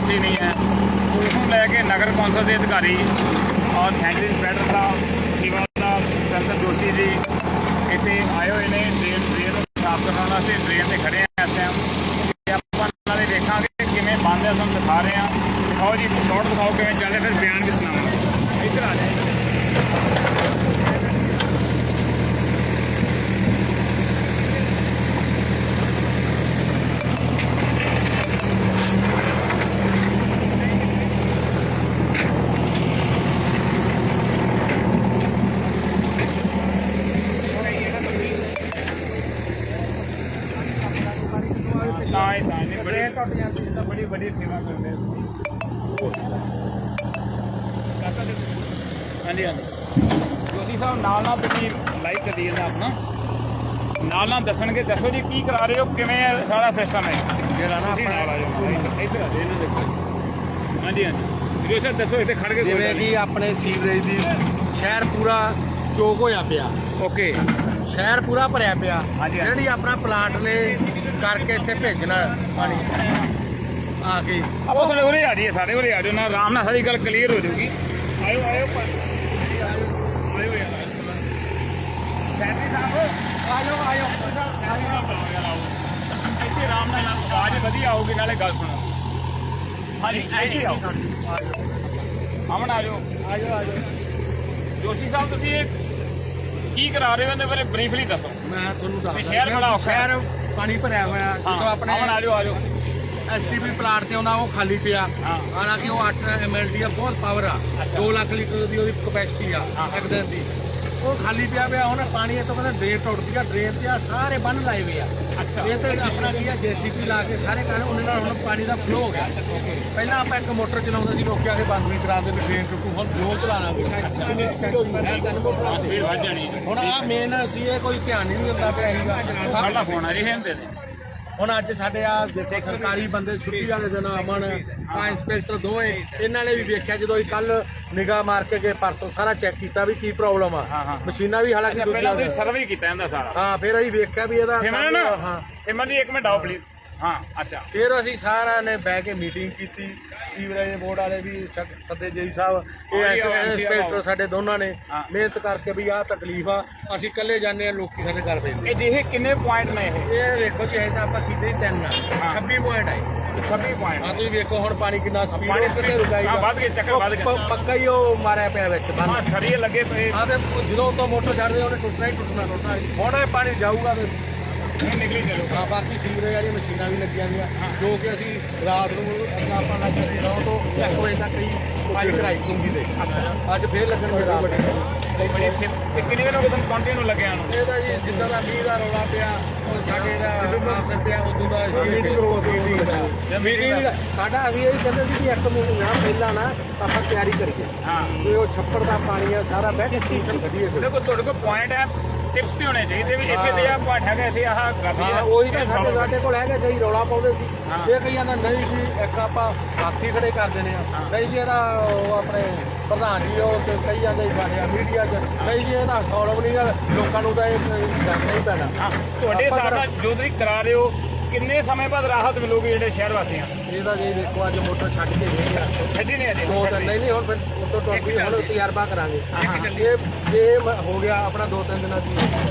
ਖੜਿਆ ਨਿਕਾਸੀ ਨਹੀਂ ਹੈ। ਉਸ ਨੂੰ ਲੈ ਕੇ ਨਗਰ ਕੌਂਸਲ ਦੇ ਅਧਿਕਾਰੀ ਔਰ ਸੈਂਟਰੀ ਇੰਸਪੈਕਟਰ ਸਾਹਿਬ ਸਿਵਾ ਸਾਹਿਬ ਸੰਸਦ ਜੋਸ਼ੀ ਜੀ ਇੱਥੇ ਆਏ ਹੋਏ ਨੇ ਡਰੇਨ ਡਰੇਨ ਨੂੰ ਸਾਫ਼ ਕਰਨ ਵਾਸਤੇ ਡਰੇਨ ਤੇ ਖੜੇ ਆ ਇਸ ਟਾਈਮ ਤੇ ਆਪਾਂ ਨਾਲੇ ਦੇਖਾਂਗੇ ਕਿਵੇਂ ਬੰਦ ਹੈ ਤੁਹਾਨੂੰ ਦਿਖਾ ਰਹੇ ਹਾਂ ਦਿਖਾਓ ਜੀ ਸ਼ਾਰਟ ਦਿਖਾਓ ਕਿਵੇਂ ਚੱਲੇ ਫਿਰ ਬਿਆਨ ਵੀ ਸੁਣਾਵਾਂਗੇ ਇੱਧਰ ਆ ਜਾਏ ਤਾਂ ਹੀ ਤਾਂ ਨਹੀਂ ਬੜੇ ਟੁੱਟ ਜਾਂਦੇ ਜਿੱਦਾਂ ਬੜੀ ਵੱਡੀ ਸੇਵਾ ਕਰਦੇ ਹਾਂਜੀ ਹਾਂਜੀ। ਜੋਤੀ ਸਾਹਿਬ ਨਾਲ ਨਾਲ ਤੁਸੀਂ ਲਾਈਵ ਕਰੀਏ ਨਾ ਆਪਣਾ। ਨਾਲ ਨਾਲ ਦੱਸਣਗੇ ਦੱਸੋ ਜੀ ਕੀ ਕਰਾ ਰਹੇ ਹੋ ਕਿਵੇਂ ਹੈ ਸਾਰਾ ਸਿਸਟਮ ਹੈ ਜਿਹੜਾ ਨਾ ਤੁਸੀਂ ਨਾਲ ਆ ਜਾਓ ਇੱਧਰ- ਆ ਜਾਓ ਇਹਨਾਂ ਦੇਖੋ ਹਾਂਜੀ ਹਾਂਜੀ। ਜੀ ਸਰ ਦੱਸੋ ਇੱਥੇ ਖੜ ਕੇ ਕੋਈ ਜਿਵੇਂ ਗੱਲ ਕਿ ਆਪਣੇ ਸੀਵਰੇਜ ਦੀ ਸ਼ਹਿਰ ਪੂਰਾ ਚੋਕ ਹੋਇਆ ਪਿਆ। ਨਹੀਂ। ਓਕੇ। ਸ਼ਹਿਰ ਪੂਰਾ ਭਰਿਆ ਪਿਆ। ਹਾਂਜੀ, ਹਾਂਜੀ। ਜਿਹੜੀ ਆਪਣਾ ਪਲਾਂਟ ਨੇ ਕਰਕੇ ਇੱਥੇ ਭੇਜਣਾ। ਪਾਣੀ ਆ ਕੇ। ਆਪਾਂ ਤੁਹਾਡੇ ਉਰੇ ਆ ਜਾਈਏ ਸਾਡੇ ਉਰੇ ਆ ਜਾਓ ਨਾ ਆਰਾਮ ਨਾਲ ਸਾਰੀ ਗੱਲ ਕਲੀਅਰ ਹੋ ਜਾਊਗੀ। ਆਇਓ ਆਇਓ ਪਰ- ਆਇਓ ਯਾਰ ਸੈਂਟਰੀ ਸਾਹਿਬ ਆਇਓ ਆਇਓ। ਇੱਥੇ ਆਰਾਮ ਨਾਲ ਆਵਾਜ਼ ਵਧੀਆ ਆਊਗੀ ਨਾਲੇ ਗੱਲ ਸੁਣੋ। ਹਾਂਜੀ ਇੱਥੇ ਆਓ। ਅਮਨ ਆ ਜਾਓ ਆਜੋ ਆਜੋ ਜੋਸ਼ੀ ਸਾਹਿਬ ਤੁਸੀਂ ਇਹ ਕੀ ਕਰਾ ਰਹੇ ਹੋ? ਇਹਦੇ ਬਾਰੇ ਬਰੀਫਲੀ ਦੱਸੋ। ਮੈਂ ਤੁਹਾਨੂੰ ਦੱਸ ਵੀ ਸ਼ਹਿਰ ਬੜਾ ਔਖਾ ਹੈ। ਸ਼ਹਿਰ ਪਾਣੀ ਭਰਿਆ ਹੋਇਆ। ਜਦੋਂ ਆਪਣੇ ਅਮਨ ਆ ਜਾਓ ਆ ਜਾਓ ਐਸਟੀਪੀ ਪਲਾਂਟ ਤੇ ਆਉਂਦਾ ਉਹ ਖਾਲੀ ਪਿਆ। ਹਾਲਾਂਕਿ ਉਹ 8 ਐਮਐਲਡੀ ਆ ਬਹੁਤ ਪਾਵਰ ਆ। ਅੱਛਾ। 2 ਲੱਖ ਲੀਟਰ ਦੀ ਉਹਦੀ ਕਪੈਸਿਟੀ ਆ। ਇੱਕ ਦਿਨ ਦੀ। ਉਹ ਖਾਲੀ ਪਿਆ ਪਿਆ ਹੁਣ ਪਾਣੀ ਇੱਥੋਂ ਕਹਿੰਦੇ ਡਰੇਨ ਟੁੱਟਦੀ ਆ ਡਰੇਨ ਤੇ ਆ ਸਾਰੇ ਬੰਨ ਲਾਏ ਹੋਏ ਆ। ਅੱਛਾ। ਇਹ ਤੇ ਆਪਣਾ ਕੀ ਆ ਜੀਸੀਪੀ ਲਾ ਕੇ ਸਾਰੇ ਕਰ ਉਹਨਾਂ ਨਾਲ ਹੁਣ ਪਾਣੀ ਦਾ ਫਲੋ ਹੋ ਗਿਆ। ਪਹਿਲਾਂ ਆਪਾਂ ਇੱਕ ਮੋਟਰ ਚਲਾਉਂਦੇ ਸੀ ਲੋਕੀ ਆ ਕੇ ਬੰਦ ਨਹੀਂ ਕਰਾਉਂਦੇ ਵੀ ਟ੍ਰੇਨ ਚੁੱਕੂ ਹੁਣ ਦੋ ਚਲਾਣਾ ਹੁਣ ਆ ਮੇਨ ਅਸੀਂ ਇਹ ਕੋਈ ਧਿਆਨ ਨਹੀਂ ਦਿੰਦਾ ਪਿਆ ਸੀਗਾ ਸਾਡਾ ਫੋਨ ਆ ਜੀ ਹੈਂ। ਦੇ ਦੇ। ਹੁਣ ਅੱਜ ਸਾਡੇ ਆ ਸਰਕਾਰੀ ਬੰਦੇ ਛੁੱਟੀ ਵਾਲੇ ਦਿਨ ਅਮਨ ਆ ਇੰਸਪੈਕਟਰ ਦੋਵੇਂ ਇਹਨਾਂ ਨੇ ਵੀ ਵੇਖਿਆ ਜਦੋਂ ਇਹ ਕੱਲ ਨਿਗਾਹ ਮਾਰ ਕੇ ਗਏ ਪਰਸੋਂ ਸਾਰਾ ਚੈੱਕ ਕੀਤਾ ਵੀ ਕੀ ਪ੍ਰੋਬਲਮ ਆ। ਮਸ਼ੀਨਾਂ ਵੀ ਹਾਲਾਂਕਿ ਪਹਿਲਾਂ ਦੂਜੀਆਂ ਸਰਵੇ ਕੀਤਾ ਇਹਦਾ ਸਾਰਾ। ਹਾਂ ਫਿਰ ਅਸੀਂ ਵੇਖਿਆ ਵੀ ਇਹਦਾ ਸਿਮਰਨ? ਹਾਂ। ਸਿਮਰਨ ਜੀ ਇੱਕ ਮਿੰਟ ਆਓ ਪਲੀਜ਼ ਹਾਂ ਅੱਛਾ। ਫਿਰ ਅਸੀਂ ਸਾਰਿਆਂ ਨੇ ਬਹਿ ਕੇ ਮੀਟਿੰਗ ਕੀਤੀ ਸੀਵਰੇਜ ਬੋਰਡ ਵਾਲੇ ਵੀ ਸ- ਸੱਦੇ ਜੀ ਸਾਹਿਬ ਇਹ ਐਸ-। ਇੰਸਪੈਕਟਰ ਸਾਡੇ ਦੋਨਾਂ ਨੇ। ਹਾਂ। ਮਿਹਨਤ ਕਰਕੇ ਵੀ ਆਹ ਤਕਲੀਫ ਆ ਅਸੀਂ ਇਕੱਲੇ ਜਾਂਦੇ ਆ ਲੋਕੀ ਸਾਡੇ ਘਰ ਪੈਂਦੇ ਇਹ ਜਿਹੇ ਕਿੰਨੇ ਪੁਆਇੰਟ ਨੇ ਇਹ? ਇਹ ਵੇਖੋ ਜੀ ਇਹ ਤਾਂ ਆਪਾਂ ਕੀਤੇ ਹੀ ਤਿੰਨ ਆ। ਹਾਂ। 26 ਪੁਆਇੰਟ ਆਏ 26 ਪੁਆਇੰਟ ਹਾਂ ਤੁਸੀਂ ਵੇਖੋ ਹੁਣ ਪਾਣੀ ਕਿੰਨਾ ਸਪੀਡ ਪਾਣੀ ਰੁਕਾਈਗਾ ਹਾਂ, ਵੱਧ ਗਿਆ, ਚੱਕਰ ਵੱਧ ਗਿਆ। ਪੱਕਾ ਹੀ ਉਹ ਮਾਰਿਆ ਪਿਆ ਵਿੱਚ ਬੰਨ ਹਾਂ ਸਰੀਏ ਲੱਗੇ ਪਏ। ਆ ਤੇ ਜਦੋਂ ਤੋਂ ਮੋਟਰ ਚੜਦੇ ਉਹਨੇ ਟੁੱਟਣਾ ਹੀ ਟੁੱਟਣਾ ਟੁੱਟਣਾ ਹੁਣ ਇਹ ਪਾਣੀ ਜਾਊਗਾ ਤੇ ਹੁਣ ਨਿਕਲੀ ਚਲੋ। ਹਾਂ ਬਾਕੀ ਸੀਵਰੇਜ ਵਾਲੀਆਂ ਮਸ਼ੀਨਾਂ ਵੀ ਲੱਗੀਆਂ ਹੋਈਆਂ ਜੋ ਕਿ ਅਸੀਂ ਰਾਤ ਨੂੰ ਅੱਗਾ ਆਪਾਂ ਲੱਗ ਜਾਂਦੇ ਰਹੋ ਤੋਂ 1 ਵਜੇ ਤੱਕ ਹੀ ਪਾਈ ਕਰਾਈ ਕੁੰਗੀ ਤੇ। ਅੱਜ ਫੇਰ ਲੱਗਣਗੇ ਰਾਤ ਤੇ ਕਿੰਨੇ ਦਿਨ ਹੋ ਗਏ ਤੁਹਾਨੂੰ ਕੰਟੀਨਿਊ ਲੱਗਿਆ ਨੂੰ? ਇਹਦਾ ਜੀ ਜਿੱਦਾਂ ਦਾ ਮੀਂਹ ਦਾ ਰੌਲਾ ਪਿਆ ਸਾਡੇ ਦਾ ਆਪਣਾ ਪਿਆ ਉਦੋਂ ਦਾ ਮੀਟਿੰਗ ਮੀਟਿੰਗ ਸਾਡਾ ਅਸੀਂ ਇਹ ਕਹਿੰਦੇ ਸੀ ਕਿ ਇੱਕ ਮਹੀਨਾ ਪਹਿਲਾਂ ਨਾ ਆਪਾਂ ਤਿਆਰੀ ਕਰੀਏ। ਹਾਂ। ਤੇ ਉਹ ਛੱਪੜ ਦਾ ਪਾਣੀ ਆ ਸਾਰਾ ਬਹਿ ਕੇ ਸੋਲੂਸ਼ਨ ਕੱਢੀਏ। ਦੇਖੋ ਤੁਹਾਡੇ ਕੋਲ ਪੁਆਇੰਟ ਹੈ ਟਿਪਸ ਵੀ ਹੋਣੇ ਚਾਹੀਦੇ ਵੀ ਇੱਥੇ ਤੇ ਆ ਪਾਠ ਹੈਗਾ ਇੱਥੇ ਆਹ ਗਾਬੀ ਹਾਂ ਉਹੀ ਤਾਂ ਸਾਡੇ ਸਾਡੇ ਕੋਲ ਹੈਗਾ ਕਈ ਰੌਲਾ ਪਾਉਂਦੇ ਸੀ। ਹਾਂ। ਇਹ ਕਈਆਂ ਦਾ ਨਹੀਂ ਜੀ ਇੱਕ ਆਪਾਂ ਹਾਥੀ ਖੜੇ ਕਰ ਦਿੰਦੇ ਆ ਹਾਂ। ਨਹੀਂ ਜੀ ਇਹਦਾ ਉਹ ਆਪਣੇ ਪ੍ਰਧਾਨ ਜੀ ਉਹ ਤੇ ਕਈ ਜਾਂਦੇ ਸਾਡੇ ਮੀਡੀਆ 'ਚ। ਨਹੀਂ ਜੀ ਇਹਦਾ ਸੌਲਵ ਨਹੀਂ ਗਾ, ਲੋਕਾਂ ਨੂੰ ਤਾਂ ਇਹ ਕਰਨਾ ਹੀ ਪੈਣਾ ਤੁਹਾਡੇ ਆਪਾਂ ਹਿਸਾਬ ਨਾਲ ਜੋ ਤੁਸੀਂ ਕਰਾ ਰਹੇ ਹੋ। ਕਿੰਨੇ ਸਮੇਂ ਬਾਅਦ ਰਾਹਤ ਮਿਲੂਗੀ ਜਿਹੜੇ ਸ਼ਹਿਰ ਵਾਸੀਆਂ ਨੂੰ? ਇਹਦਾ ਜੀ ਦੇਖੋ ਅੱਜ ਮੋਟਰ ਛੱਡ ਕੇ ਗਏ ਆ। ਛੱਡੀ ਨਹੀਂ ਅਜੇ ਦੋ ਤਿੰਨ ਨਹੀਂ ਨਹੀਂ ਹੁਣ ਫਿਰ ਉਦੋਂ ਤੋਂ ਅੱਗੇ ਹੁਣ ਤਜਰਬਾ ਕਰਾਂਗੇ। ਇਹ ਇਹ ਮ- ਹੋ ਗਿਆ ਆਪਣਾ ਦੋ ਤਿੰਨ ਦਿਨਾਂ ਦੀ।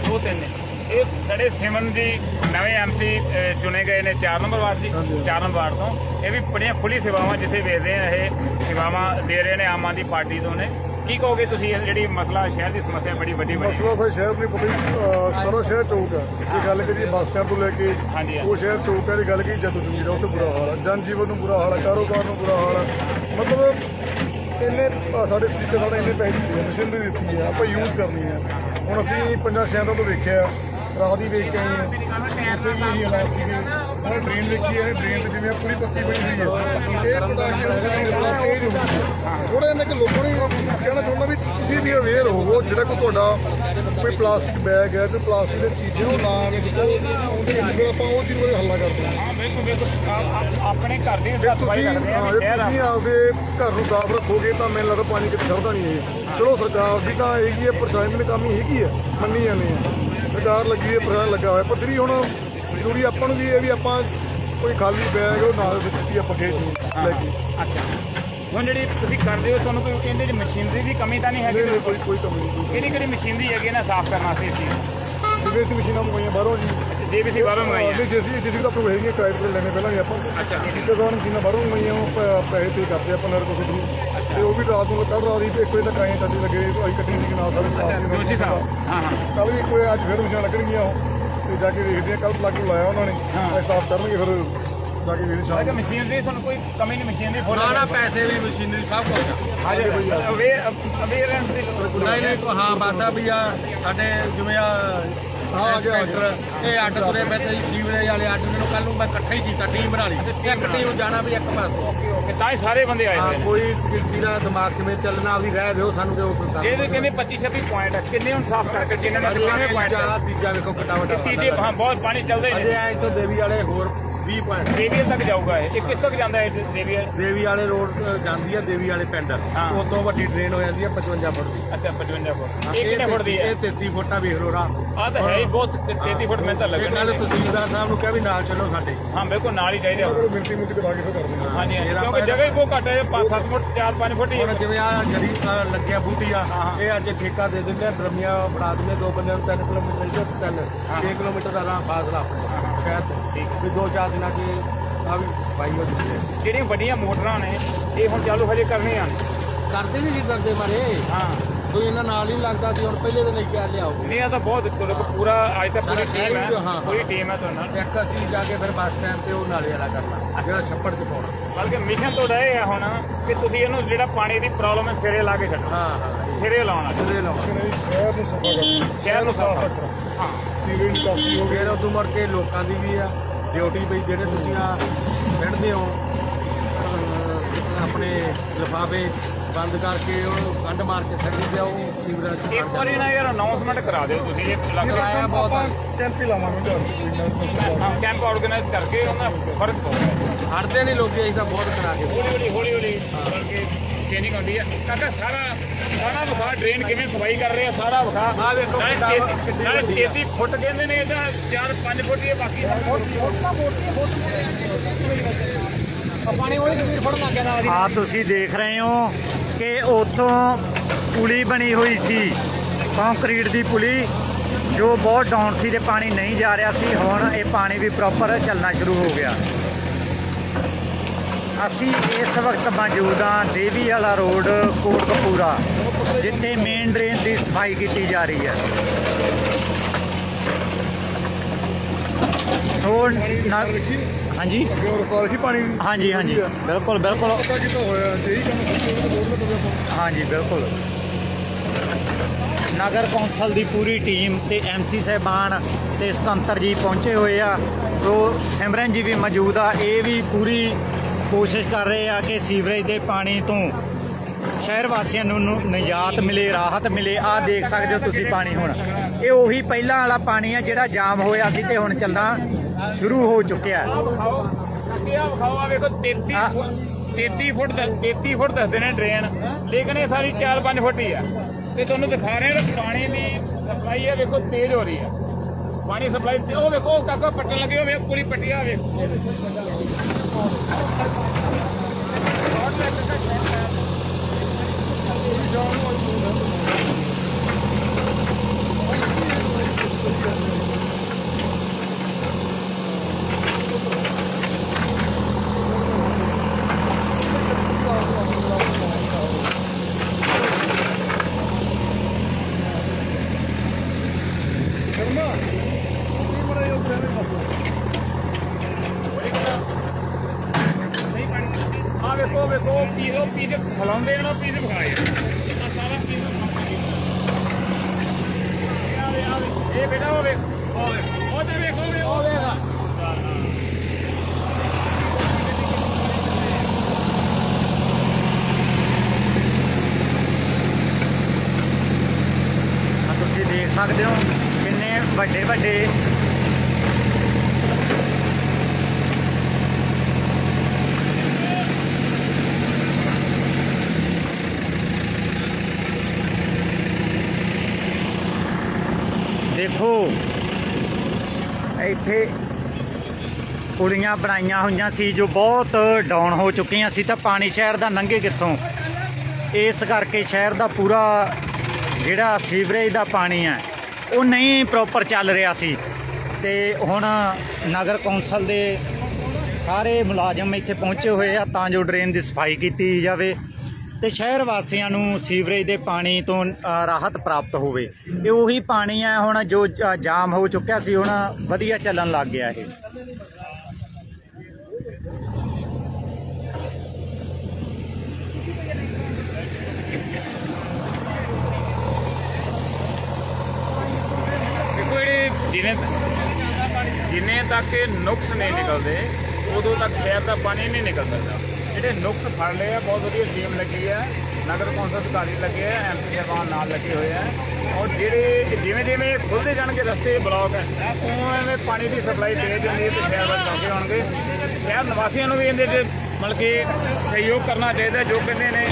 ਦੋ ਤਿੰਨ ਨੇ। ਇਹ ਸਾਡੇ ਸਿਮਨ ਜੀ ਨਵੇਂ ਐਮਸੀ ਚੁਣੇ ਗਏ ਨੇ 4 ਨੰਬਰ ਵਾਰਡ ਜੀ। ਹਾਂਜੀ। 4 ਨੰਬਰ ਵਾਰਡ ਤੋਂ। ਇਹ ਵੀ ਬੜੀਆਂ ਖੁੱਲੀ ਸੇਵਾਵਾਂ ਜਿੱਥੇ ਵੇਚਦੇ ਆ ਇਹ ਸੇਵਾਵਾਂ ਦੇ ਰਹੇ ਨੇ ਆਮ ਆਦਮੀ ਪਾਰਟੀ ਤੋਂ ਨੇ। ਕੀ ਕਹੋਗੇ ਤੁਸੀਂ ਇਹ ਜਿਹੜੀ ਮਸਲਾ ਸ਼ਹਿਰ ਦੀ ਸਮੱਸਿਆ ਬੜੀ ਵੱਡੀ ਬਣੀ ਮਸਲਾ ਤਾਂ ਸ਼ਹਿਰ ਨਹੀਂ ਪਤਾ ਜੀ, ਅਹ ਸਾਰਾ ਸ਼ਹਿਰ ਚੌਕ ਹੈ। ਇਹ ਗੱਲ ਕਰੀਏ ਬੱਸ ਸਟੈਂਡ ਤੋਂ ਲੈ ਕੇ ਹਾਂਜੀ ਉਹ ਸ਼ਹਿਰ ਚੌਕ ਹੈ ਦੀ ਗੱਲ ਕੀ ਜਦੋਂ ਜਮੀਰਾ ਉੱਥੇ ਬੁਰਾ ਹਾਲ ਹੈ। ਜਨ ਜੀਵਨ ਨੂੰ ਬੁਰਾ ਹਾਲ ਹੈ ਕਾਰੋਬਾਰ ਨੂੰ ਬੁਰਾ ਹਾਲ ਹੈ। ਮਤਲਬ ਇੰਨੇ ਅਹ ਸਾਡੇ ਸਪੀਕਰ ਸਾਡੇ ਇੰਨੇ ਪੈਸੇ ਦਿੱਤੇ ਮਸ਼ੀਨਰੀ ਦਿੱਤੀ ਹੈ ਆਪਾਂ ਯੂਜ਼ ਕਰਨੀ ਹੈ ਹੁਣ ਅਸੀਂ ਪੰਜਾਂ ਸ਼ਹਿਰਾਂ ਤੋਂ ਵੇਖਿਆ ਰਾਤ ਹੀ ਵੇਖ ਕੇ ਆਏ ਹਾਂ ਉੱਥੇ ਵੀ ਇਹੀ ਹਾਲਾਤ ਸੀਗੇ। ਹੁਣ ਡਰੇਨ ਵੇਖੀ ਹੈ ਡਰੇਨ ਤੇ ਜਿਵੇਂ ਪੂਰੀ ਪੱਕੀ ਬਣੀ ਹੋਈ ਹੈ। ਇਹ ਪਤਾ ਨਹੀਂ ਬੜਾ ਤੇਜ਼ ਹੁੰਦਾ ਥੋੜਾ ਜਿਹਾ ਮੈਂ ਕਿ ਲੋਕਾਂ ਨੂੰ ਕਹਿਣਾ ਚਾਹੁੰਦਾ ਵੀ ਤੁਸੀਂ ਵੀ ਅਵੇਅਰ ਹੋਵੋ ਜਿਹੜਾ ਕੋਈ ਤੁਹਾਡਾ ਕੋਈ ਪਲਾਸਟਿਕ ਬੈਗ ਹੈ ਕੋਈ ਪਲਾਸਟਿਕ ਦੀ ਚੀਜ਼ ਉਹ ਨਾ ਸਿੱਟੋ ਉਹਦੇ ਆਪਾਂ ਉਹ ਚੀਜ਼ ਬਾਰੇ ਹੱਲਾ ਕਰਦੇ ਹਾਂ। ਹਾਂ ਬਿਲਕੁਲ ਬਿਲਕੁਲ। ਆਪਣੇ ਘਰ ਦੀ ਸਫ਼ਾਈ ਕਰਦੇ ਹਾਂ, ਤੁਸੀਂ ਆਪਦੇ ਘਰ ਨੂੰ ਸਾਫ਼ ਰੱਖੋਗੇ ਤਾਂ ਮੈਨੂੰ ਲੱਗਦਾ ਪਾਣੀ ਕਿਤੇ ਖੜਦਾ ਨਹੀਂ ਇਹ। ਚਲੋ ਸਰਕਾਰ ਦੀ ਤਾਂ ਹੈਗੀ ਹੈ ਪ੍ਰਸ਼ਾਸਨ ਦੀ ਕੰਮ ਹੈਗੀ ਹੈ ਮੰਨੀ ਜਾਂਦੇ ਆ। ਸਰਕਾਰ ਲੱਗੀ ਹੈ ਪ੍ਰਸ਼ਾਸਨ ਲੱਗਾ ਹੋਇਆ ਪੱਧਰੀ ਹੁਣ ਜ਼ਰੂਰੀ ਆਪਾਂ ਨੂੰ ਵੀ ਇਹ ਵੀ ਆਪਾਂ ਕੋਈ ਖਾਲੀ ਬੈਗ ਉਹ ਨਾਲ ਵਿੱਚ ਵੀ ਆਪਾਂ ਨੂੰ ਲੈ ਕੇ ਅੱਛਾ। ਹੁਣ ਜਿਹੜੀ ਤੁਸੀਂ ਕਰਦੇ ਹੋ ਤੁਹਾਨੂੰ ਕੋਈ ਇਹਦੇ ਚ ਮਸ਼ੀਨਰੀ ਦੀ ਕਮੀ ਤਾਂ ਨਹੀਂ ਨਹੀਂ ਹੈਗੀ? ਨਹੀਂ ਕੋਈ ਕੋਈ ਕਮੀ ਨਹੀਂ ਕਿਹੜੀ ਕਿਹੜੀ ਮਸ਼ੀਨਰੀ ਹੈਗੀ ਨਾ ਸਾਫ਼ ਕਰਨ ਵਾਸਤੇ ਇਸ ਚੀਜ਼ ਜਿਵੇਂ ਅਸੀਂ ਮਸ਼ੀਨਾਂ ਮੰਗਵਾਈਆਂ ਬਾਹਰੋਂ ਜੀ। ਜੇਬੀਸੀ ਬਾਹਰੋਂ ਮੰਗਾਈ ਹੈ ਨਹੀਂ ਜਿਸ ਜਿਸ ਦਾ ਆਪਾਂ ਹੈਗੀਆਂ ਕਿਰਾਏ ਤੇ ਲੈਣੇ ਪਹਿਲਾਂ ਵੀ ਆਪਾਂ। ਅੱਛਾ। ਜਿੱਦਾਂ ਸਾਨੂੰ ਮਸ਼ੀਨਾਂ ਬਾਹਰੋਂ ਮੰਗਵਾਈਆਂ ਉਹ ਪੈਸੇ ਪੇ ਕਰਦੇ ਆਪਾਂ ਨਰ ਕੋਸ ਨੂੰ ਤੇ ਉਹ ਵੀ ਰਾਤ ਨੂੰ ਕੱਲ ਰਾਤ ਦੀ ਇੱਕ ਵਜੇ ਤੱਕ ਆਏ ਟੱਡੀ ਲੱਗੇ ਅਸੀਂ ਕੱਢੀ ਸੀ ਨਾਲ ਸਾਰੇ ਹਾਂ ਹਾਂ ਕੱਲ ਵੀ ਵਜੇ ਅੱਜ ਫਿਰ ਮਸ਼ੀਨਾਂ ਲੱਗਣਗੀਆਂ ਉਹ। ਤੇ ਜਾ ਕੇ ਦੇਖਦੇ ਆ ਕੱਲ ਪਲੱਗ ਲਾਇਆ ਉਹਨਾਂ ਨੇ। ਹਾਂ। ਅੱਜ ਸਾਫ਼ ਕਰਨਗੇ ਫਿਰ ਜਾ ਕੇ ਵੇਖ ਮੈਂ ਸ਼ਾਮ ਕਿਹਾ ਮਸ਼ੀਨਰੀ ਤੁਹਾਨੂੰ ਕੋਈ ਕਮੀ ਨਹੀਂ ਮਸ਼ੀਨਰੀ ਫੁੱਲ ਨਾ ਨਾ ਪੈਸੇ ਵੀ ਮਸ਼ੀਨਰੀ ਸਭ ਕੁਝ ਹਾਜ਼ਰ ਅਵੇਅਰ ਅਵੇਅਰੈਂਸ ਦੀ ਨਹੀਂ ਨਹੀਂ ਹਾਂ ਬਸ ਆ ਵੀ ਆ ਸਾਡੇ ਜਿਵੇਂ ਆ ਹਾਂ, ਆ ਗਿਆ, ਆ ਇਹ ਅੱਡ ਤੁਰੇ ਪਏ ਤੇ ਸੀਵਰੇਜ ਵਾਲੇ ਅੱਡ ਮੈਨੂੰ ਕੱਲ ਨੂੰ ਮੈਂ ਇਕੱਠਾ ਹੀ ਕੀਤਾ ਟੀਮ ਬਣਾ ਲਈ। ਇੱਕ ਟੀਮ ਜਾਣਾ ਵੀ ਇੱਕ ਪਾਸੇ। ਤਾਂ ਹੀ ਸਾਰੇ ਬੰਦੇ ਆਏ ਹਾਂ ਹੋਏ ਨੇ। ਕੋਈ ਦਾ ਦਿਮਾਗ ਕਿਵੇਂ ਚੱਲਣਾ ਆਪਦੀ ਰਹਿ ਦਿਓ ਸਾਨੂੰ ਕਿਉਂ ਕਰਨਾ ਇਹਦੇ ਕਹਿੰਦੇ 25 26 ਪੁਆਇੰਟ ਹੈ ਕਿੰਨੇ ਹੁਣ ਸਾਫ਼ ਕਰਕੇ ਕਿੰਨੇ ਨਾਲ ਕਿੰਨੇ ਪੁਆਇੰਟ ਤੀਜਾ ਤੀਜਾ ਵੇਖੋ ਕਟਾਵਟ ਤੀਜੇ ਹਾਂ ਬਹੁਤ ਪਾਣੀ ਚੱਲਦਾ ਹੀ ਅਜੇ ਐ ਇੱਥੋਂ ਦੇਵੀ ਵਾਲੇ ਹੋਰ 20 ਪੁਆਇੰਟ ਦੇਵੀਅਰ ਤੱਕ ਜਾਊਗਾ ਇਹ। ਇਹ ਕਿੱਥੋਂ ਤੱਕ ਜਾਂਦਾ ਹੈ ਦੇਵੀਅਰ ਦੇਵੀ ਵਾਲੇ ਰੋਡ ਅ, ਜਾਂਦੀ ਆ ਦੇਵੀ ਵਾਲੇ ਪਿੰਡ। ਹਾਂ। ਉਸ ਤੋਂ ਵੱਡੀ ਟ੍ਰੇਨ ਹੋ ਜਾਂਦੀ ਆ 55 ਫੁੱਟ ਦੀ। ਅੱਛਾ 55 ਫੁੱਟ। ਇਹ ਕਿੰਨੇ ਫੁੱਟ ਦੀ ਹੈ? ਇਹ 33 ਫੁੱਟਾ ਵੇਖ ਲੋ ਰਾ ਆ ਤਾਂ ਹੈ ਹੀ ਬਹੁਤ 33 ਫੁੱਟ ਮੈਂ ਤਾਂ ਲੱਗਣਾ ਤਹਿਸੀਲਦਾਰ ਸਾਹਿਬ ਨੂੰ ਕਿਹਾ ਵੀ ਨਾਲ ਚੱਲੋ ਸਾਡੇ। ਹਾਂ ਬਿਲਕੁਲ ਨਾਲ ਹੀ ਚਾਹੀਦਾ ਕੋਲ ਮਿੰਟੀ ਮੁੰਟੀ ਕਰਾ ਕੇ ਫਿਰ ਕਰਦੇ ਹਾਂ। ਹਾਂਜੀ ਹਾਂਜੀ। ਮੇਰਾ ਕਿਉਂਕਿ ਜਗ੍ਹਾ ਹੀ ਬਹੁਤ ਘੱਟ ਹੈ 5-7 ਫੁੱਟ 4-5 ਫੁੱਟ ਹੀ ਹੁਣ ਜਿਵੇਂ ਆ ਜੜੀ ਅ, ਲੱਗਿਆ ਬੂਟੀ ਆ ਹਾਂ। ਇਹ ਅੱਜ ਠੇਕਾ ਦੇ ਦਿੰਦੇ ਆ ਦਰਮੀਆਂ ਬਣਾ ਦਿੰਦੇ ਦੋ ਬੰਦਿਆਂ ਨੂੰ 3 ਕਿਲੋਮੀਟਰ ਜਾਂ 3 ਹਾਂ। 6 ਕਿਲੋਮੀਟਰ ਦਾ ਰਾਹ ਫਾਸਲਾ। ਸ਼ਾਇਦ ਠੀਕ ਵੀ ਦੋ ਚਾਰ ਦਿਨਾਂ 'ਚ ਆ ਵੀ ਸਫ਼ਾਈ ਹੋ ਜੂਗੀ ਜਿਹੜੀਆਂ ਵੱਡੀਆਂ ਮੋਟਰਾਂ ਨੇ ਇਹ ਹੁਣ ਚਾਲੂ ਹਜੇ ਕਰਨੀਆਂ ਨੇ ਕਰਦੇ ਨਹੀਂ ਜੀ ਕਰਦੇ ਮਾਰੇ। ਹਾਂ। ਕੋਈ ਇਹਨਾਂ ਨਾਲ ਹੀ ਲੱਗਦਾ ਸੀ ਹੁਣ ਪਹਿਲੇ ਦਿਨ ਹੀ ਕਿਹਾ ਲਿਆਓ। ਨਹੀਂ ਇਹ ਤਾਂ ਬਹੁਤ ਕੋਲ ਪੂਰਾ ਅੱਜ ਤੱਕ ਪੂਰੀ ਟੀਮ ਹੈ। ਹੀ, ਹਾਂ, ਪੂਰੀ ਹਾਂ। ਟੀਮ ਹੈ ਤੁਹਾਡੇ। ਨਾਲ ਇੱਕ ਅਸੀਂ ਜਾ ਕੇ ਫਿਰ ਬੱਸ ਸਟੈਂਡ ਤੇ ਉਹ ਨਾਲੇ ਵਾਲਾ ਕਰਨਾ ਜਿਹੜਾ ਛੱਪੜ 'ਚ ਪਾਉਣਾ। ਬਲਕਿ ਮਿਸ਼ਨ ਤੁਹਾਡਾ ਇਹ ਹੈ ਹੁਣ ਕਿ ਤੁਸੀਂ ਇਹਨੂੰ ਜਿਹੜਾ ਪਾਣੀ ਦੀ ਪ੍ਰੋਬਲਮ ਹੈ ਸਿਰੇ ਲਾ ਕੇ ਛੱਡੋ। ਹਾਂ ਹਾਂ ਸਿਰੇ ਲਾਉਣਾ ਇਹਦੇ ਲਾਉਣਾ ਸ਼ਹਿਰ ਨੂੰ ਸਫਾ ਕਰਨਾ ਸ਼ਹਿਰ ਨੂੰ ਸਾਫ਼ ਰੱਖਣਾ ਹਾਂ। ਹੋ ਫਿਰ ਉਦੋਂ ਮੁੜ ਕੇ ਲੋਕਾਂ ਦੀ ਵੀ ਆ। ਡਿਊਟੀ ਵੀ ਜਿਹੜੇ ਤੁਸੀਂ ਆ ਸਿੱਟਦੇ ਹੋ ਆਪਣੇ ਲਿਫਾਫੇ ਬੰਦ ਕਰਕੇ ਉਹ ਕੰਧ ਮਾਰ ਕੇ ਸਿੱਟ ਦਿੰਦੇ ਆ ਉਹ ਸੀਵਰੇਜ ਚ ਇੱਕ ਵਾਰੀ ਨਾ ਯਾਰ ਅਨਾਉਂਸਮੈਂਟ ਕਰਾ ਦਿਓ ਤੁਸੀਂ ਇਹ ਇਲਾਕਾ ਕਿਰਾਇਆ ਬਹੁਤ। ਕੈਂਪ ਹੀ ਲਾਵਾਂਗੇ ਹਾਂ ਕੈਂਪ ਆਰਗੇਨਾਈਜ਼ ਕਰਕੇ ਉਹਨਾਂ ਫ਼ਰਕ ਪਊਗਾ ਹਟਦੇ ਨਹੀਂ ਲੋਕੀ ਅਸੀਂ ਤਾਂ ਬਹੁਤ ਕਰਾ ਕੇ ਹੌਲੀ ਹੌਲੀ ਹੌਲੀ ਹੌਲੀ ਬਲਕਿ ਚੇਂਜਿੰਗ ਹੁੰਦੀ ਹੈ ਕਾਕਾ ਸਾਰਾ ਸਾਰਾ ਵਿਖਾ ਡਰੇਨ ਕਿਵੇਂ ਸਫ਼ਾਈ ਕਰ ਰਹੇ ਆ ਸਾਰਾ ਵਿਖਾ। ਆਹ ਵੇਖੋ ਨਾਲੇ ਕਿੱਦਾਂ ਵਾ, 33 ਕਿੱਡੀ ਨਾਲੇ ਵੱਡੀ। ਆ। 33 ਫੁੱਟ ਕਹਿੰਦੇ ਨੇ ਇਹਦਾ 4 5 ਫੁੱਟ ਹੀ ਹੈ, ਬਾਕੀ ਪਾਣੀ ਫੜਨ ਨਾਲ ਆ ਤੁਸੀਂ ਦੇਖ ਰਹੇ ਹੋ ਕਿ ਉਤੋਂ ਪੁਲੀ ਬਣੀ ਹੋਈ ਸੀ ਕੰਕਰੀਟ ਦੀ ਪੁਲੀ ਜੋ ਬਹੁਤ ਡਾਊਨ ਸੀ ਤੇ ਪਾਣੀ ਨਹੀਂ ਜਾ ਰਿਹਾ ਸੀ ਹੁਣ ਇਹ ਪਾਣੀ ਵੀ ਪ੍ਰੋਪਰ ਚੱਲਣਾ ਸ਼ੁਰੂ ਹੋ ਗਿਆ। ਅਸੀਂ ਇਸ ਵਕਤ ਮੌਜੂਦ ਹਾਂ ਦੇਵੀ ਵਾਲਾ ਰੋਡ ਕੋਟਕਪੂਰਾ। ਜਿੱਥੇ ਮੇਨ ਡਰੇਨ ਦੀ ਸਫ਼ਾਈ ਕੀਤੀ ਜਾ ਰਹੀ ਹੈ। ਸੋ ਨਾ- ਹਾਂਜੀ? ਅੱਗੇ ਉਹ ਪਾਣੀ ਦੀ ਹਾਂਜੀ ਹਾਂਜੀ। ਬਿਲਕੁਲ ਬਿਲਕੁਲ। ਪਤਾ ਕਿਤੋਂ ਹੋਇਆ ਜੇ ਕੰਮ ਸੱਚੇ ਤਾਂ ਬੋਲ ਨਾ ਹਾਂਜੀ, ਬਿਲਕੁਲ। ਨਗਰ ਕੌਂਸਲ ਦੀ ਪੂਰੀ ਟੀਮ ਤੇ ਐਮਸੀ ਸਾਹਿਬਾਨ ਤੇ ਸੁਤੰਤਰ ਜੀ ਪਹੁੰਚੇ ਹੋਏ ਆ। ਸੋ ਸਿਮਰਨ ਜੀ ਵੀ ਮੌਜੂਦ ਆ। ਇਹ ਵੀ ਪੂਰੀ ਕੋਸ਼ਿਸ਼ ਕਰ ਰਹੇ ਆ ਕਿ ਸੀਵਰੇਜ ਦੇ ਪਾਣੀ ਤੋਂ ਸ਼ਹਿਰ ਵਾਸੀਆਂ ਨੂੰ ਨੂੰ ਨਿਜਾਤ ਮਿਲੇ ਰਾਹਤ ਮਿਲੇ ਆ ਦੇਖ ਸਕਦੇ ਹੋ ਤੁਸੀਂ ਪਾਣੀ ਹੁਣ। ਇਹ ਉਹੀ ਪਹਿਲਾਂ ਵਾਲਾ ਪਾਣੀ ਆ ਜਿਹੜਾ ਜਾਮ ਹੋਇਆ ਸੀ ਤੇ ਹੁਣ ਚੱਲਣਾ ਸ਼ੁਰੂ ਹੋ ਚੁੱਕਿਆ ਹੈ। ਆਹ ਵਿਖਾਓ ਅੱਗੇ ਆ ਵਿਖਾਓ ਆ ਵੇਖੋ 33 ਹਾਂ। ਫੁੱਟ 33 ਫੁੱਟ ਦਾ 33 ਫੁੱਟ ਦੱਸਦੇ ਨੇ ਡਰੇਨ। ਲੇਕਿਨ ਇਹ ਸਾਰੀ 4-5 ਫੁੱਟ ਹੀ ਆ। ਤੇ ਤੁਹਾਨੂੰ ਦਿਖਾ ਰਹੇ ਨੇ ਪਾਣੀ ਦੀ ਸਪਲਾਈ ਆ ਵੇਖੋ ਤੇਜ਼ ਹੋ ਰਹੀ ਆ। ਪਾਣੀ ਸਪਲਾਈ ਉਹ ਵੇਖੋ ਕਾਕਾ ਪੱਟਣ ਲੱਗੇ ਹੋਵੇ ਪੂਰੀ ਪੱਟੀ ਆ ਵੇਖੋ ਸ਼ਰਮਾ ਕੀ ਬੜਾ ਇਹ ਉੱਥੇ ਐਵੇਂ ਮਸਲਾ ਆ ਵੇਖੋ ਵੇਖੋ ਪੀਸ ਉਹ ਪੀਸ ਖਲਾਉਂਦੇ ਨੇ ਉਹ ਪੀਸ ਵਿਖਾਏ ਆ ਸਾਰਾ ਪੀਸ ਆਵੇ ਆਵੇ ਇਹ ਬੇਟਾ ਉਹ ਵੇਖ ਉਹ ਵੇਖ ਉਹ ਤੇ ਵੇਖੋ। ਵੇ ਉਹ ਵੇਖ ਤੁਸੀਂ ਦੇਖ ਸਕਦੇ ਹੋ ਕਿੰਨੇ ਵੱਡੇ ਵੱਡੇ ਦੇਖੋ, ਇੱਥੇ ਕੁੜੀਆਂ ਬਣਾਈਆਂ ਹੋਈਆਂ ਸੀ ਜੋ ਬਹੁਤ ਡਾਊਨ ਹੋ ਚੁੱਕੀਆਂ ਸੀ। ਤਾਂ ਪਾਣੀ ਸ਼ਹਿਰ ਦਾ ਲੰਘੇ ਕਿੱਥੋਂ? ਇਸ ਕਰਕੇ ਸ਼ਹਿਰ ਦਾ ਪੂਰਾ ਜਿਹੜਾ ਸੀਵਰੇਜ ਦਾ ਪਾਣੀ ਹੈ, ਉਹ ਨਹੀਂ ਪ੍ਰੋਪਰ ਚੱਲ ਰਿਹਾ ਸੀ। ਤੇ ਹੁਣ ਨਗਰ ਕੌਂਸਲ ਦੇ ਸਾਰੇ ਮੁਲਾਜ਼ਮ ਇੱਥੇ ਪਹੁੰਚੇ ਹੋਏ ਆ, ਤਾਂ ਜੋ ਡਰੇਨ ਦੀ ਸਫ਼ਾਈ ਕੀਤੀ ਜਾਵੇ। ਤੇ ਸ਼ਹਿਰ ਵਾਸੀਆਂ ਨੂੰ ਸੀਵਰੇਜ ਦੇ ਪਾਣੀ ਤੋਂ ਰਾਹਤ ਪ੍ਰਾਪਤ ਹੋਵੇ। ਇਹ ਉਹੀ ਪਾਣੀ ਹੈ ਹੁਣ ਜੋ ਜਾਮ ਹੋ ਚੁੱਕਿਆ ਸੀ, ਹੁਣ ਵਧੀਆ ਚੱਲਣ ਲੱਗ ਗਿਆ ਇਹ। ਦੇਖੋ ਜਿਨੇ ਜਿੰਨੇ ਤੱਕ ਨੁਕਸ ਨਹੀਂ ਨਿਕਲਦੇ, ਉਦੋਂ ਤੱਕ ਸ਼ਹਿਰ ਦਾ ਪਾਣੀ ਨਹੀਂ ਨਿਕਲ ਸਕਦਾ ਜਿਹੜੇ ਨੁਕਸ ਫੜ ਲਏ ਆ, ਬਹੁਤ ਵਧੀਆ ਟੀਮ ਲੱਗੀ ਆ। ਨਗਰ ਕੌਂਸਲ ਅਧਿਕਾਰੀ ਲੱਗੇ ਆ ਐਮਪੀ ਸਾਹਿਬਾਨ ਨਾਲ ਲੱਗੇ ਹੋਏ ਆ। ਔਰ ਜਿਹੜੇ ਜਿਵੇਂ ਜਿਵੇਂ ਇਹ ਖੁੱਲਦੇ ਜਾਣਗੇ, ਰਸਤੇ ਬਲੌਕ ਹੈ ਉਵੇਂ ਉਵੇਂ ਪਾਣੀ ਦੀ ਸਪਲਾਈ ਤੇਜ਼ ਹੁੰਦੀ ਹੈ ਤੇ ਸ਼ਹਿਰ ਵੱਲ ਸੌਕੇ ਹੋਣਗੇ। ਸ਼ਹਿਰ ਨਿਵਾਸੀਆਂ ਨੂੰ ਵੀ ਇਹਦੇ 'ਚ ਮਤਲਬ ਕਿ ਸਹਿਯੋਗ ਕਰਨਾ ਚਾਹੀਦਾ, ਜੋ ਕਹਿੰਦੇ ਨੇ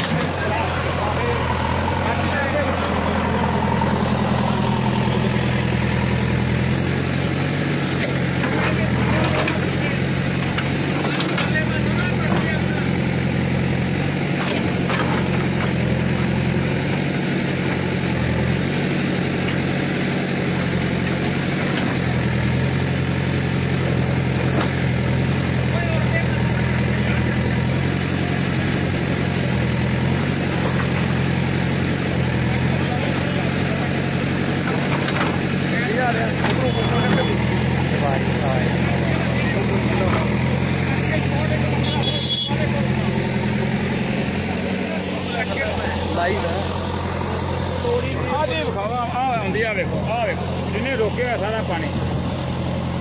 ਆ ਜੀ ਵਿਖਾਵਾ ਆ ਆਉਂਦੀ ਆ ਵੇਖੋ ਆ ਵੇਖੋ ਜਿਹਨੇ ਰੋਕਿਆ ਹੋਇਆ ਸਾਰਾ ਪਾਣੀ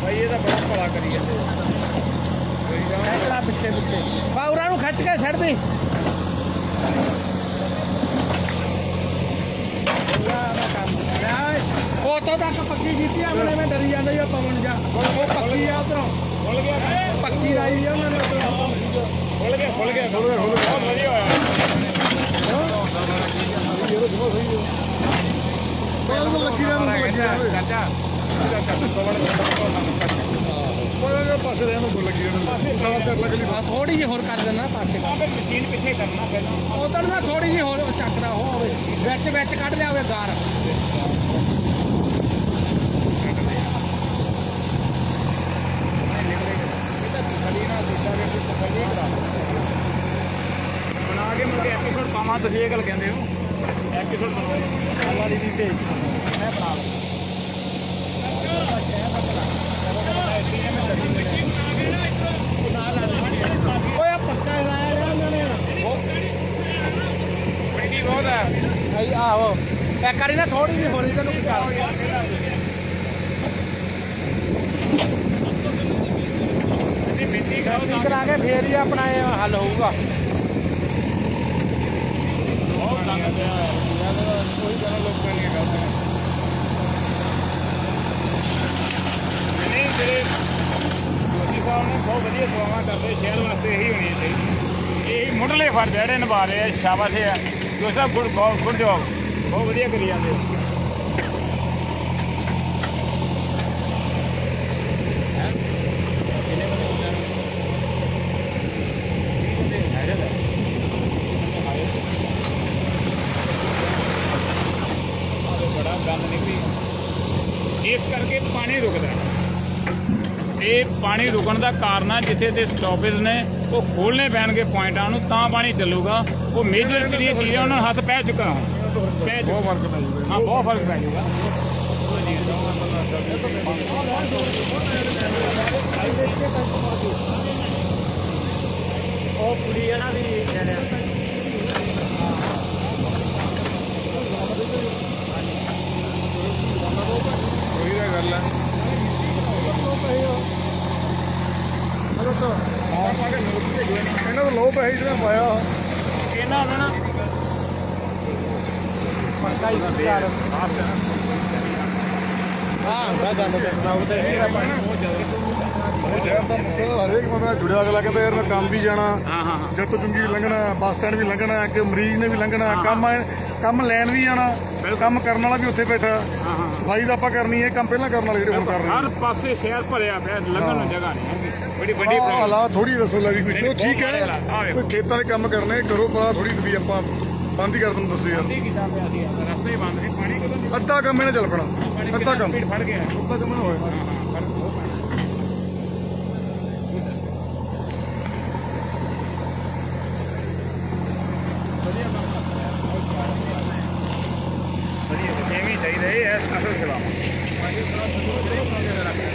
ਭਾਈ ਇਹ ਤਾਂ ਬੜਾ ਭਲਾ ਕਰੀ ਜਾਂਦੇ ਐਕਲਾ ਪਿੱਛੇ ਪਿੱਛੇ ਬਾਉਰਾਂ ਨੂੰ ਖਿੱਚ ਕੇ ਛੱਡ ਦੇ ਉਤੋਂ ਤੱਕ ਪੱਕੀ ਕੀਤੀ ਆ ਆਪਣੇ ਮੈਂ ਡਰੀ ਜਾਂਦਾ ਆ ਪਵਨ ਜਾ। ਉਹ ਪੱਕੀ ਆ ਉਧਰੋਂ। ਖੁੱਲ ਗਿਆ। ਪੱਕੀ ਲਾਈ ਆ ਉਹਨਾਂ ਨੇ ਉੱਧਰੋਂ। ਖੁੱਲ ਗਿਆ ਖੁੱਲ ਗਿਆ। ਖੁੱਲ ਗਿਆ। ਬਹੁਤ ਵਧੀਆ ਹੋਇਆ। ਬਾਹਰ ਲੱਗੀ ਰਹਿਣ ਨੂੰ ਲੱਗੀ ਰਹਿਣ ਚਾਚਾ ਚਾਚਾ ਕਵਣ ਕੋਈ ਨਾ ਪਾਸੇ ਰਹਿਣ ਨੂੰ ਲੱਗੀ ਰਹਿਣ ਨੂੰ ਖਾਵਾ ਕਰ ਲੱਗ। ਲਈ ਆ ਥੋੜੀ ਜਿਹੀ ਹੋਰ ਕਰ ਦੇਣਾ ਪਾਸੇ ਮਸ਼ੀਨ ਪਿੱਛੇ ਕਰਨਾ ਪਹਿਲਾਂ। ਉਧਰ ਨਾ ਥੋੜੀ ਜਿਹੀ ਹੋਰ ਚੱਕਦਾ ਹੋ ਹੋਵੇ ਵਿੱਚ ਵਿੱਚ ਕੱਢ ਲਿਆ ਹੋਵੇ ਗਾਰ ਬਣਾ ਕੇ ਮੁੜ ਕੇ ਪਾਵਾਂ ਤੁਸੀਂ ਇਹ ਗੱਲ ਕਹਿੰਦੇ ਹੋ। ਐਪੀਸੋਡ ਅੱਲਾ ਦੀ ਵੀ ਭੇਜ। ਮੈਂ ਬਣਾ ਲਾਂ। ਓਏ ਆ ਪੱਕਾ ਲਾਇਆ ਰਿਹਾ ਉਹਨਾਂ ਨੇ। ਥੋੜੀ ਜਿਹੀ ਹੋਣੀ ਤੈਨੂੰ ਕੀ ਮਿੱਟੀ ਮਿੱਟੀ ਖਾਓ ਤਾਂ ਕਰਾ ਕੇ ਫੇਰ ਹੀ ਆਪਣਾ ਇਹ ਹੱਲ ਹੋਊਗਾ। ਕੋਈ ਤਰ੍ਹਾਂ ਲੋਕਾਂ ਨੇ ਕਰਦੇ ਨਹੀਂ ਜਿਹੜੇ ਮੋਦੀ ਸਾਹਿਬ ਨੇ ਬਹੁਤ ਵਧੀਆ ਸੇਵਾਵਾਂ ਕਰਦੇ ਸ਼ਹਿਰ ਵਾਸਤੇ ਇਹੀ ਹੋਣੀ ਚਾਹੀਦੀ ਇਹੀ ਮੁੱਢਲੇ ਫਰਜ਼ ਜਿਹੜੇ ਨਿਭਾ ਰਹੇ ਆ, ਸ਼ਾਬਾਸ਼ ਹੈ ਜੋ ਸਭ ਗੁੱਡ ਬਹੁਤ ਗੁੱਡ ਜੋਬ ਬਹੁਤ ਵਧੀਆ ਕਰੀ ਜਾਂਦੇ ਹੋ। ਆਹ ਬੜਾ ਗੰਦ ਨਿਕਲੀ ਜਿਸ ਕਰਕੇ ਪਾਣੀ ਰੁਕਦਾ ਹੈ। ਇਹ ਪਾਣੀ ਰੁਕਣ ਦਾ ਕਾਰਨ ਆ ਜਿੱਥੇ ਤੇ ਸਟਾਪੇਜ ਨੇ ਉਹ ਖੋਲਣੇ ਪੈਣਗੇ ਪੁਆਇੰਟਾਂ ਨੂੰ ਤਾਂ ਪਾਣੀ ਚੱਲੂਗਾ। ਉਹ ਮੇਜਰ ਜਿਹੜੀਆਂ ਚੀਜ਼ਾਂ ਉਹਨਾਂ ਨੂੰ ਹੱਥ ਪੈ ਚੁੱਕਾ ਹੁਣ। ਪੈ ਬਹੁਤ ਫ਼ਰਕ ਪੈ ਜੂਗਾ ਹਾਂ ਬਹੁਤ ਫ਼ਰਕ ਪੈ ਜਾਊਗਾ। ਉਹ ਕੁੜੀ ਹੈ ਨਾ ਵੀ ਜਰਿਆ ਉਹੀ ਤਾਂ ਗੱਲ ਹੈ ਇਹਨਾਂ ਦਾ ਲੋ ਪੈਸੇ ਜਿਹੜਾ ਪਾਇਆ ਇਹਨਾਂ ਨੂੰ ਨਾ ਪੱਕਾ ਹੀ ਵਿਚਾਰ ਹਾਂ ਹੁੰਦਾ ਗੱਲ ਦੇਖਣਾ ਉਹ ਤੇ ਇਹਦਾ ਪਾਣੀ ਬਹੁਤ ਜ਼ਿਆਦਾ ਸ਼ਹਿਰ ਦਾ ਮੁੱਦਾ ਹਰੇਕ ਬੰਦਾ ਜੁੜਿਆ ਅਗਲਾ ਕਹਿੰਦਾ ਯਾਰ ਮੈਂ ਕੰਮ ਵੀ ਜਾਣਾ ਹਾਂ ਹਾਂ ਜੱਤੋ ਚੁੰਗੀ ਵੀ ਲੰਘਣਾ ਬੱਸ ਸਟੈਂਡ ਵੀ ਲੰਘਣਾ ਕਿ ਮਰੀਜ਼ ਨੇ ਵੀ ਲੰਘਣਾ ਕੰਮ ਆ- ਕੰਮ ਲੈਣ ਵੀ ਜਾਣਾ ਕੰਮ ਕਰਨ ਵਾਲਾ ਵੀ ਉੱਥੇ ਬੈਠਾ। ਹਾਂ ਹਾਂ। ਸਫ਼ਾਈ ਦਾ ਆਪਾਂ ਕਰਨੀ ਹੈ ਕੰਮ ਪਹਿਲਾਂ ਕਰਨ ਵਾਲੇ ਜਿਹੜੇ ਹੁਣ ਕਰ ਰਹੇ ਹਰ ਪਾਸੇ ਸ਼ਹਿਰ ਭਰਿਆ ਪਿਆ ਲੰਘਣ ਨੂੰ ਜਗ੍ਹਾ ਨਹੀਂ ਬੜੀ ਵੱਡੀ ਪ੍ਰੋਬਲਮ ਹਾਲਾਤ ਥੋੜੀ ਦੱਸੋ ਲੈ ਵੀ ਕੋਈ। ਚਲੋ ਠੀਕ ਹੈ। ਕੋਈ ਖੇਤਾਂ ਦੇ ਕੰਮ ਕਰਨੇ ਕਰੋ ਪਰ ਥੋੜੀ ਵੀ ਆਪਾਂ ਬੰਦ ਹੀ ਕਰ ਦਿੰਦੇ ਦੱਸੋ ਯਾਰ। ਕੀ ਕੀਤਾ ਪਿਆ ਸੀ ਰਸਤੇ ਹੀ ਬੰਦ ਸੀ ਪਾਣੀ ਕਦੋਂ ਅੱਧਾ ਕੰਮ ਇਹਨੇ ਚੱਲ ਪਣਾ। ਅੱਧਾ ਕੰਮ। ਫੜ ਗਿਆ? ਅੱਧਾ ਕੰਮ ਨਾ ਹੋਇਆ ਹਾਂ ਫ਼ਰਕ ਬਹੁਤ ਪੈਣਾ। ਵਧੀਆ ਐਵੇਂ ਹੀ ਚਾਹੀਦਾ ਇਹ ਹੈ ਅਸਲ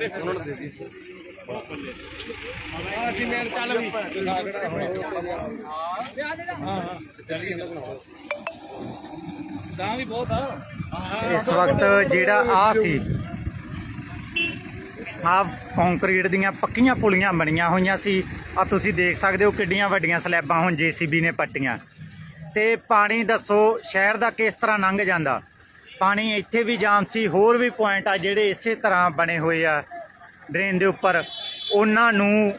ਕਰਦੇ ਫਿਰ ਦੇ ਦੀ ਅਸੀਂ ਮੇਲ ਚੱਲ ਵੀ ਤਾਂ ਵੀ ਬਹੁਤ ਆ ਇਸ ਵਕਤ ਜਿਹੜਾ ਆ ਸੀ, ਆ ਕੰਕਰੀਟ ਦੀਆਂ ਪੱਕੀਆਂ ਪੁਲੀਆਂ ਬਣੀਆਂ ਹੋਈਆਂ ਸੀ। ਆ ਤੁਸੀਂ ਦੇਖ ਸਕਦੇ ਹੋ ਕਿੱਡੀਆਂ ਵੱਡੀਆਂ ਸਲੈਬਾਂ ਹੁਣ ਜੀਸੀਬੀ ਨੇ ਪੱਟੀਆਂ। ਤੇ ਪਾਣੀ ਦੱਸੋ, ਸ਼ਹਿਰ ਦਾ ਕਿਸ ਤਰ੍ਹਾਂ ਲੰਘ ਜਾਂਦਾ? ਪਾਣੀ ਇੱਥੇ ਵੀ ਜਾਮ ਸੀ, ਹੋਰ ਵੀ ਪੁਆਇੰਟ ਆ ਜਿਹੜੇ ਇਸੇ ਤਰ੍ਹਾਂ ਬਣੇ ਹੋਏ ਆ ਡਰੇਨ ਦੇ ਉੱਪਰ। ਉਹਨਾਂ ਨੂੰ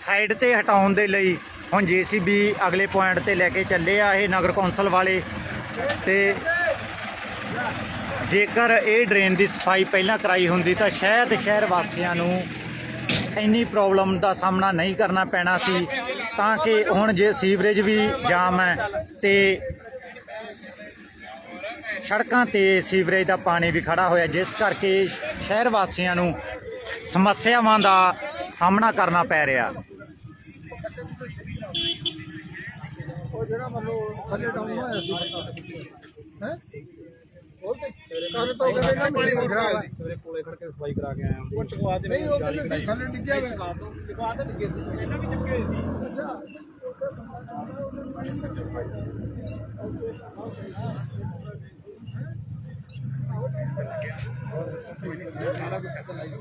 ਸਾਈਡ ਤੇ ਹਟਾਉਣ ਦੇ ਲਈ ਹੁਣ ਜੀਸੀਬੀ ਅਗਲੇ ਪੁਆਇੰਟ ਤੇ ਲੈ ਕੇ ਚੱਲੇ ਆ ਇਹ ਨਗਰ ਕੌਂਸਲ ਵਾਲੇ। ਤੇ ਜੇਕਰ ਇਹ ਡਰੇਨ ਦੀ ਸਫ਼ਾਈ ਪਹਿਲਾਂ ਕਰਾਈ ਹੁੰਦੀ ਤਾਂ ਸ਼ਾਇਦ ਸ਼ਹਿਰ ਵਾਸੀਆਂ ਨੂੰ ਇੰਨੀ ਪ੍ਰੋਬਲਮ ਦਾ ਸਾਹਮਣਾ ਨਹੀਂ ਕਰਨਾ ਪੈਣਾ ਸੀ, ਤਾਂ ਕਿ ਹੁਣ ਜੇ ਸੀਵਰੇਜ ਵੀ ਜਾਮ ਹੈ ਤੇ ਸੜਕਾਂ ਤੇ ਸੀਵਰੇਜ ਦਾ ਪਾਣੀ ਵੀ ਖੜਾ ਹੋਇਆ ਜਿਸ ਕਰਕੇ ਸ਼ਹਿਰ ਵਾਸੀਆਂ ਨੂੰ ਸਮੱਸਿਆਵਾਂ ਦਾ ਸਾਹਮਣਾ ਕਰਨਾ ਪੈ ਰਿਹਾ। ਉਹ ਜਿਹੜਾ ਮਤਲਬ ਥੱਲੇ ਡਾਊਨ ਹੋਇਆ ਸੀ ਹੈ? ਉਹ ਤੇ ਕਰ ਤੋਂ ਕਹਿੰਦੇ ਨਾ ਪਾਣੀ ਮੁਕਰਾ ਸਵੇਰੇ ਕੋਲੇ ਖੜ ਕੇ ਸਫ਼ਾਈ ਕਰਾ ਕੇ ਆਇਆ ਹਾਂ। ਚਕਵਾ ਦੇ ਨਹੀਂ ਉਹ ਕਹਿੰਦੇ ਥੱਲੇ ਡਿੱਗਿਆ ਹੋਇਆ। ਚਕਵਾ ਦੇ ਲੱਗੇ ਸੀ ਇਹਨਾਂ ਵੀ ਚੱਕੇ ਹੋਏ ਸੀ। よく見たことないよ。